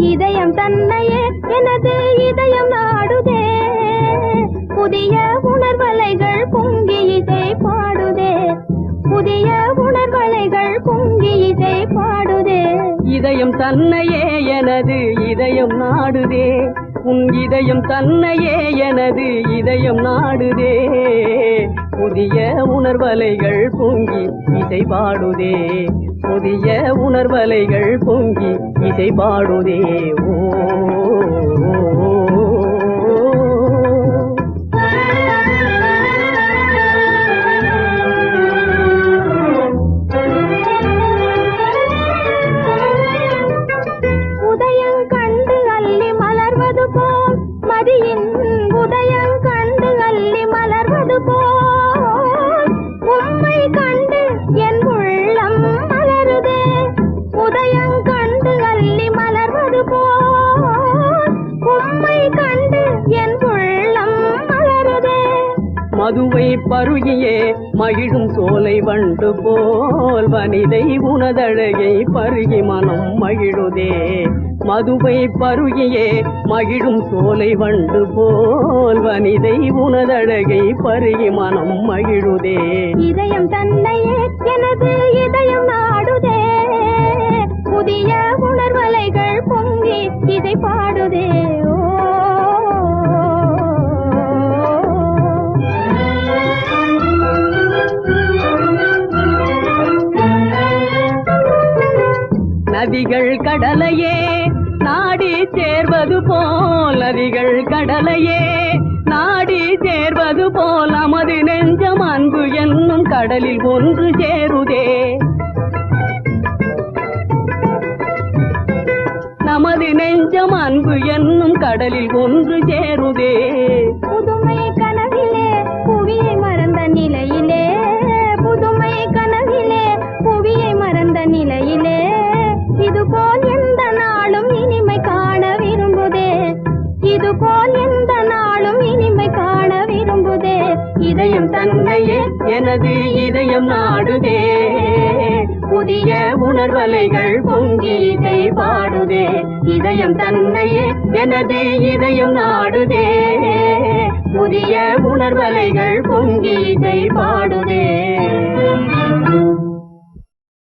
இதயம் தன்னையே எனது இதயம் நாடுதே. புதிய உணர்வலைகள் பொங்கி இசை பாடுதே. புதிய உணர்வலைகள் பொங்கி இசை பாடுதே. இதயம் தன்னையே எனது இதயம் நாடுதே. உன் இதயம் தன்னையே எனது இதயம் நாடுதே. புதிய உணர்வலைகள் பொங்கி இசை பாடுதே. புதிய உணர்வலைகள் பொங்கி இசை பாடுதே ஓ. மதுவை பருகியே மகிழும் சோலை வண்டு போல் வனிதை உனதழகை பருகி மனம் மகிழுதே. மதுவை பருகியே மகிழும் சோலை வண்டு போல் வனிதை உனதழகை பருகி மனம் மகிழுதே. இதை நதிகள் கடலையே நாடி சேர்வது போல் நதிகள் கடலையே. நாடி சேர்வது போல் நமது நெஞ்சம் அன்பு என்னும் கடலில் ஒன்று சேருதே. நமது நெஞ்சம் அன்பு என்னும் கடலில் ஒன்று சேருதே. புதுமை கனவிலே புவியை மறந்த நிலையிலே. புதுமை கனவிலே புவியை மறந்த நிலை நிலையிலே இதுபோல் எந்த நாளும் இனிமை காண விரும்புதே. இதுபோல் எந்த நாளும் இனிமை காண விரும்புதே. இதயம் தன்னையே எனது இதயம் நாடுதே. புதிய உணர்வலைகள் பொங்கி இதை பாடுதே. இதயம் தன்னையே எனது இதயம் நாடுதே. புதிய உணர்வலைகள் பொங்கி இதை பாடுதே.